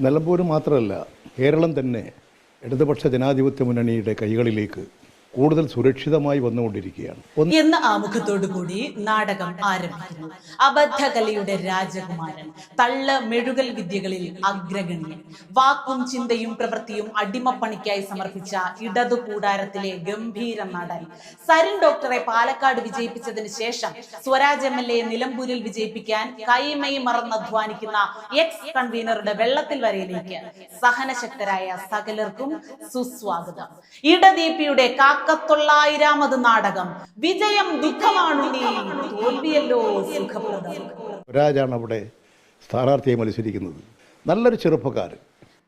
നിലമ്പൂർ മാത്രമല്ല കേരളം തന്നെ ഇടതുപക്ഷ ജനാധിപത്യ മുന്നണിയുടെ കൈകളിലേക്ക് കൂടുതൽ സുരക്ഷിതമായി വന്നുകൊണ്ടിരിക്കുകയാണ്. എന്ന ആമുഖത്തോടു കൂടി നാടകം ആരംഭിക്കുന്നു. അബദ്ധകലയുടെ രാജകുമാരൻ തള്ള മെഴുകൽ വിദ്യകളിൽ അഗ്രഗണ്യൻ വാക്കും ചിന്തയും പ്രവൃത്തിയും അടിമപ്പണിക്കായി സമർപ്പിച്ച ഇടതു കൂടാരത്തിലെ ഗംഭീര നടൻ. സരിൻ ഡോക്ടറെ പാലക്കാട് വിജയിപ്പിച്ചതിന് ശേഷം സ്വരാജ് എം എൽ എ നിലമ്പൂരിൽ വിജയിപ്പിക്കാൻ കൈമൈ മറന്ന് അധ്വാനിക്കുന്ന എക്സ് കൺവീനറുടെ വെള്ളത്തിൽ വരയിലേക്ക് സഹനശക്തരായ സകലർക്കും സുസ്വാഗതം. ഇടദീപിയുടെ കാക്കത്തൊള്ളായിരാമത് നാടകം. വിജയം ദുഃഖമാണ് തോൽവിയല്ലോ സുഖപ്രദം. സ്വരാജാണ് അവിടെ സ്ഥാനാർത്ഥിയെ മത്സരിക്കുന്നത്. നല്ലൊരു ചെറുപ്പക്കാരൻ.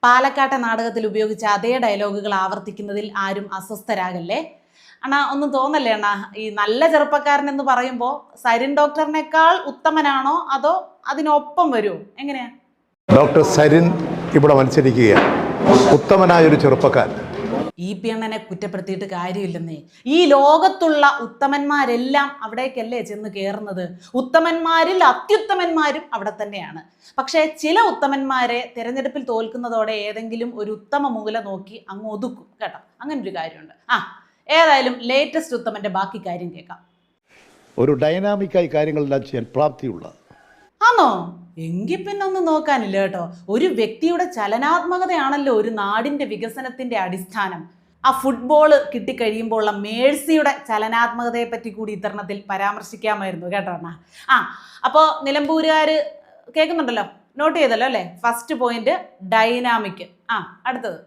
പാലക്കാട്ടെ നാടകത്തിൽ ഉപയോഗിച്ച അതേ ഡയലോഗുകൾ ആവർത്തിക്കുന്നതിൽ ആരും അസ്വസ്ഥരാകല്ലേ? അണ്ണാ ഒന്നും തോന്നല്ലേ അണ്ണാ? ഈ നല്ല ചെറുപ്പക്കാരൻ എന്ന് പറയുമ്പോൾ സരിൻ ഡോക്ടറിനേക്കാൾ ഉത്തമനാണോ അതോ അതിനൊപ്പം വരുമോ എങ്ങനെയാ? ഡോക്ടർ സരിൻ ഇവിടെ മത്സരിക്കുകയാണ്. ഉത്തമനായൊരു ചെറുപ്പക്കാരൻ. ഈ പി എണ്ണനെ കുറ്റപ്പെടുത്തിയിട്ട് കാര്യമില്ലെന്നേ. ഈ ലോകത്തുള്ള ഉത്തമന്മാരെല്ലാം അവിടേക്കല്ലേ ചെന്ന് കയറുന്നത് ഉത്തമന്മാരിൽ അത്യുത്തമന്മാരും അവിടെ തന്നെയാണ്. പക്ഷേ ചില ഉത്തമന്മാരെ തിരഞ്ഞെടുപ്പിൽ തോൽക്കുന്നതോടെ ഏതെങ്കിലും ഒരു ഉത്തമ മൂല നോക്കി അങ്ങ് ഒതുക്കും കേട്ടോ. അങ്ങനെ ഒരു കാര്യമുണ്ട്. ആ ഏതായാലും ലേറ്റസ്റ്റ് ഉത്തമന്റെ ബാക്കി കാര്യം കേൾക്കാം. ഒരു ഡൈനാമിക്കായി കാര്യങ്ങളെല്ലാം ചെയ്യാൻ പ്രാപ്തിയുള്ള ആണോ എങ്കിൽ പിന്നെ ഒന്നും നോക്കാനില്ല കേട്ടോ. ഒരു വ്യക്തിയുടെ ചലനാത്മകതയാണല്ലോ ഒരു നാടിന്റെ വികസനത്തിന്റെ അടിസ്ഥാനം. ആ ഫുട്ബോൾ കിട്ടിക്കഴിയുമ്പോഴുള്ള മേഴ്സിയുടെ ചലനാത്മകതയെ പറ്റി കൂടി ഇത്തരണത്തിൽ പരാമർശിക്കാമായിരുന്നു കേട്ടോ എന്നാ ആ അപ്പോൾ നിലമ്പൂരുകാർ കേൾക്കുന്നുണ്ടല്ലോ? നോട്ട് ചെയ്തല്ലോ അല്ലേ? ഫസ്റ്റ് പോയിന്റ് ഡൈനാമിക് ആ അടുത്തത്.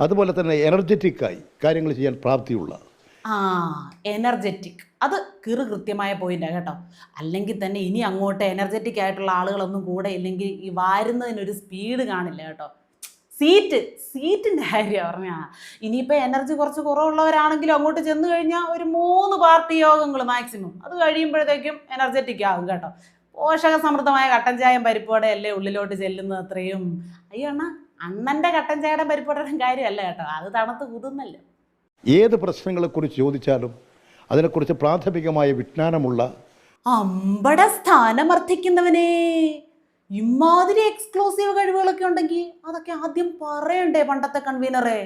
അതുപോലെ തന്നെ എനർജറ്റിക് ആയി കാര്യങ്ങൾ ചെയ്യാൻ പ്രാപ്തിയുള്ള ആ എനർജറ്റിക് അത് കിറു കൃത്യമായ പോയിന്റാണ് കേട്ടോ. അല്ലെങ്കിൽ തന്നെ ഇനി അങ്ങോട്ട് എനർജറ്റിക് ആയിട്ടുള്ള ആളുകളൊന്നും കൂടെ ഇല്ലെങ്കിൽ ഈ വാരുന്നതിനൊരു സ്പീഡ് കാണില്ല കേട്ടോ. സീറ്റ് സീറ്റിന്റെ കാര്യം പറഞ്ഞാ ഇനിയിപ്പോൾ എനർജി കുറച്ച് കുറവുള്ളവരാണെങ്കിലും അങ്ങോട്ട് ചെന്ന് കഴിഞ്ഞാൽ ഒരു മൂന്ന് പാർട്ടി യോഗങ്ങൾ മാക്സിമം അത് കഴിയുമ്പോഴത്തേക്കും എനർജറ്റിക് ആകും കേട്ടോ. പോഷക സമൃദ്ധമായ കട്ടൻ ചായം പരിപ്പോടെ അല്ലേ ഉള്ളിലോട്ട് ചെല്ലുന്നത് അത്രയും? അയ്യോ അണ്ണ അണ്ണന്റെ കട്ടൻ ചായയുടെ പരിപ്പോടെ കാര്യമല്ല കേട്ടോ. അത് തണുത്ത് കുതുന്നല്ലോ? ഏത് പ്രശ്നങ്ങളെക്കുറിച്ച് ചോദിച്ചാലും അതിനെക്കുറിച്ച് പ്രാഥമികമായ വിജ്ഞാനമുള്ള അമ്പട സ്ഥാനമർത്ഥിക്കുന്നവനെ ഇമാതിരി എക്സ്ക്ലൂസീവ് കഴിവുകളൊക്കെ ഉണ്ടെങ്കിൽ അതൊക്കെ ആദ്യം പറയണ്ടേ പണ്ടത്തെ കൺവീനറെ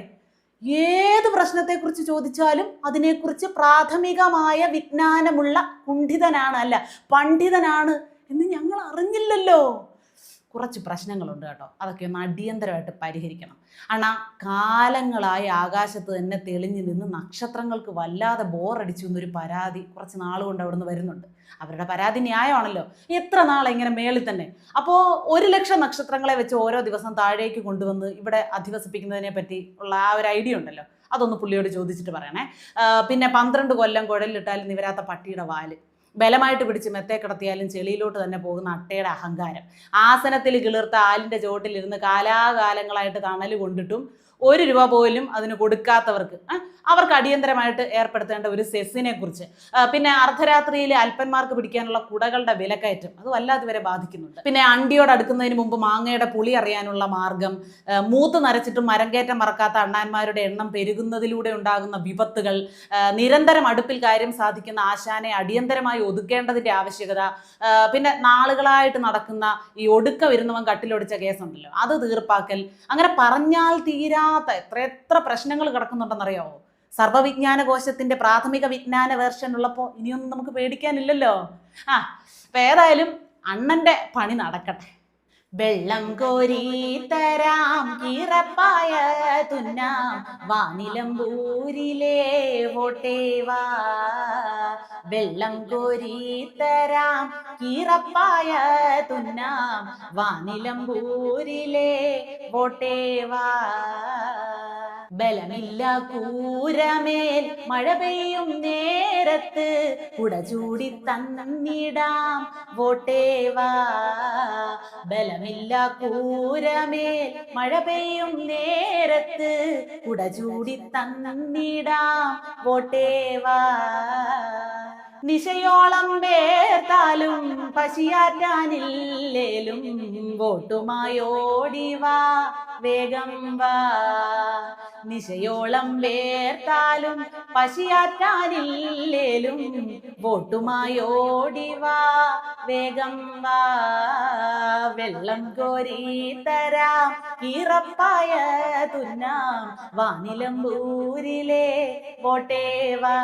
ഏത് പ്രശ്നത്തെക്കുറിച്ച് ചോദിച്ചാലും അതിനെക്കുറിച്ച് പ്രാഥമികമായ വിജ്ഞാനമുള്ള കുണ്ഠിതനാണ് അല്ല പണ്ഡിതനാണ് എന്ന് ഞങ്ങൾ അറിഞ്ഞില്ലല്ലോ. കുറച്ച് പ്രശ്നങ്ങളുണ്ട് കേട്ടോ. അതൊക്കെ ഒന്ന് അടിയന്തരമായിട്ട് പരിഹരിക്കണം. അണാ കാലങ്ങളായി ആകാശത്ത് തന്നെ തെളിഞ്ഞു നിന്ന് നക്ഷത്രങ്ങൾക്ക് വല്ലാതെ ബോറടിച്ചു എന്നൊരു പരാതി കുറച്ച് നാളുകൊണ്ട് അവിടുന്ന് വരുന്നുണ്ട്. അവരുടെ പരാതി ന്യായമാണല്ലോ. എത്ര നാൾ ഇങ്ങനെ മേളിൽ തന്നെ? അപ്പോൾ ഒരു ലക്ഷം നക്ഷത്രങ്ങളെ വെച്ച് ഓരോ ദിവസം താഴേക്ക് കൊണ്ടുവന്ന് ഇവിടെ അധിവസിപ്പിക്കുന്നതിനെ പറ്റി ഉള്ള ആ ഒരു ഐഡിയ ഉണ്ടല്ലോ. അതൊന്ന് പുള്ളിയോട് ചോദിച്ചിട്ട് പറയണേ. പിന്നെ പന്ത്രണ്ട് കൊല്ലം കുഴലിലിട്ടാലും നിവരാത്ത പട്ടിയുടെ വാൽ. ബലമായിട്ട് പിടിച്ച് മെത്തേ കിടത്തിയാലും ചെളിയിലോട്ട് തന്നെ പോകുന്ന അട്ടയുടെ അഹങ്കാരം. ആസനത്തിൽ കിളിർത്ത ആലിന്റെ ചോട്ടിലിരുന്ന് കാലാകാലങ്ങളായിട്ട് തണൽ കൊണ്ടിട്ടും ഒരു രൂപ പോലും അതിന് കൊടുക്കാത്തവർക്ക് അവർക്ക് അടിയന്തരമായിട്ട് ഏർപ്പെടുത്തേണ്ട ഒരു സെസ്സിനെ കുറിച്ച്. പിന്നെ അർദ്ധരാത്രിയിലെ അല്പന്മാർക്ക് പിടിക്കാനുള്ള കുടകളുടെ വിലക്കയറ്റം അത് വല്ലാതെ വരെ ബാധിക്കുന്നുണ്ട്. പിന്നെ അണ്ടിയോട് അടുക്കുന്നതിന് മുമ്പ് മാങ്ങയുടെ പുളി അറിയാനുള്ള മാർഗം മൂത്ത് നരച്ചിട്ടും മരംകയറ്റം മറക്കാത്ത അണ്ണാന്മാരുടെ എണ്ണം പെരുകുന്നതിലൂടെ ഉണ്ടാകുന്ന വിപത്തുകൾ നിരന്തരം അടുപ്പിൽ കാര്യം സാധിക്കുന്ന ആശാനെ അടിയന്തരമായി ഒതുക്കേണ്ടതിന്റെ ആവശ്യകത പിന്നെ നാളുകളായിട്ട് നടക്കുന്ന ഈ ഒടുക്ക വരുന്നവൻ കട്ടിലൊടിച്ച കേസുണ്ടല്ലോ അത് തീർപ്പാക്കൽ. അങ്ങനെ പറഞ്ഞാൽ തീരാത്ത എത്ര എത്ര പ്രശ്നങ്ങൾ കിടക്കുന്നുണ്ടെന്നറിയാമോ സർവവിജ്ഞാന കോശത്തിന്റെ പ്രാഥമിക വിജ്ഞാന വേർഷൻ ഉള്ളപ്പോൾ ഇനിയൊന്നും നമുക്ക് പേടിക്കാനില്ലല്ലോ. ആ അപ്പൊ ഏതായാലും അണ്ണന്റെ പണി നടക്കട്ടെ. വെള്ളം കോരി തരാം കീറപ്പായ തുന്നാം വാനിലമ്പൂരിലെ വോട്ടേവാ വെള്ളം കോരി തരാം കീറപ്പായ തുന്നാം വാനിലമ്പൂരിലെ വോട്ടേവാ ബലമില്ല കൂരമേൽ മഴ പെയ്യും നേരത്ത്. കുട ചൂടി തന്നിടാം വോട്ടേവാ ബലമില്ല കൂരമേൽ മഴ പെയ്യും നേരത്ത്. കുട ചൂടി തന്നിടാം വോട്ടേവാ നിശയോളം വേർത്താലും പശിയാറ്റാനില്ലേലും വോട്ടുമായോടിവാ വേഗം വാ. നിശയോളം വേർത്താലും പശിയാറ്റാനില്ലേലും വോട്ടുമായോടിവാ വേഗം വാ വെള്ളം കോരി തരാം ഈറപ്പായ തുന്നാം വാനിലമ്പൂരിലെ വോട്ടേവാ